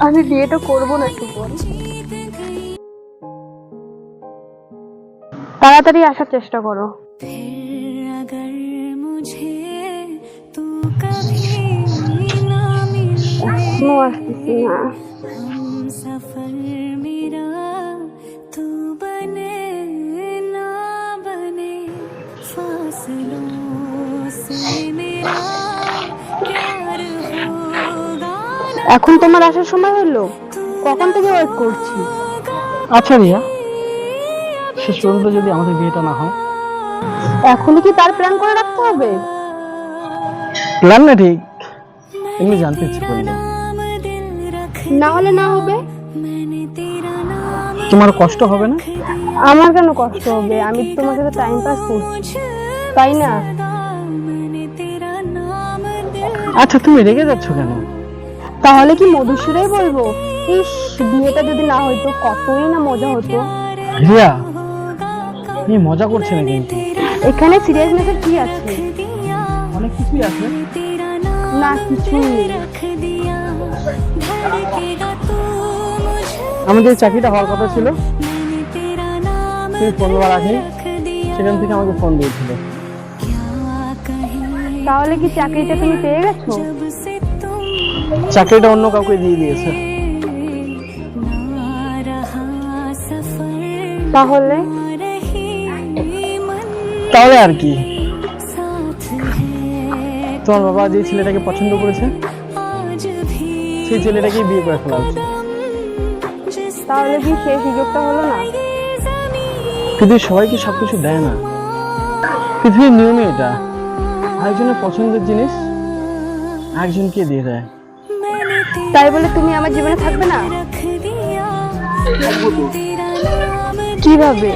আমি বিয়েটা করব না একটু বল। তাড়াতাড়ি আসার চেষ্টা করো। এখনও না এখন তোমার আসার সময় হলো? কখন থেকে ওয়েট করছি? আচ্ছা রিয়া সে পর্যন্ত যদি আমাদের বিয়েটা না হয়। এখনই কি তার প্ল্যান করে রাখতে হবে? প্ল্যান না ঠিক এমনি জানতে ইচ্ছে করল। না হলে না হবে? তোমার কষ্ট হবে না? আমার কেন কষ্ট হবে? আমি তো তোমার সাথে টাইম পাস করছি। তাই না? আচ্ছা তুমি রেগে যাচ্ছ কেন? তাহলে কি মধুসূরেই বলব? ইস বিয়েটা যদি না হইতো কতই না মজা হতো। রিয়া তুমি মজা করছে নাকি এখানে সিরিয়াসনেসের কি আছে? অনেক কিছুই আছে। না কিছু আমাদের চাকরিটা হওয়ার কথা ছিল। তুমি ফোন সেখান থেকে আমাকে ফোন দিয়েছিল। তাহলে কি চাকরিটা তুমি পেয়ে গেছো? চাকরিটা অন্য কাউকে দিয়ে দিয়েছে। তাহলে? তাহলে আর কি। তোমার বাবা যে ছেলেটাকে পছন্দ করেছে সেই ছেলেটাকেই বিয়ে করে ফেলা তাহলে কি সেই সুযোগটা হলো না? কিন্তু সবাইকে সবকিছু দেয় না? পৃথিবীর নিয়মে এটা। একজনের পছন্দের জিনিস একজনকে দিয়ে দেয়। তাই বলে তুমি আমার জীবনে থাকবে না? কীভাবে?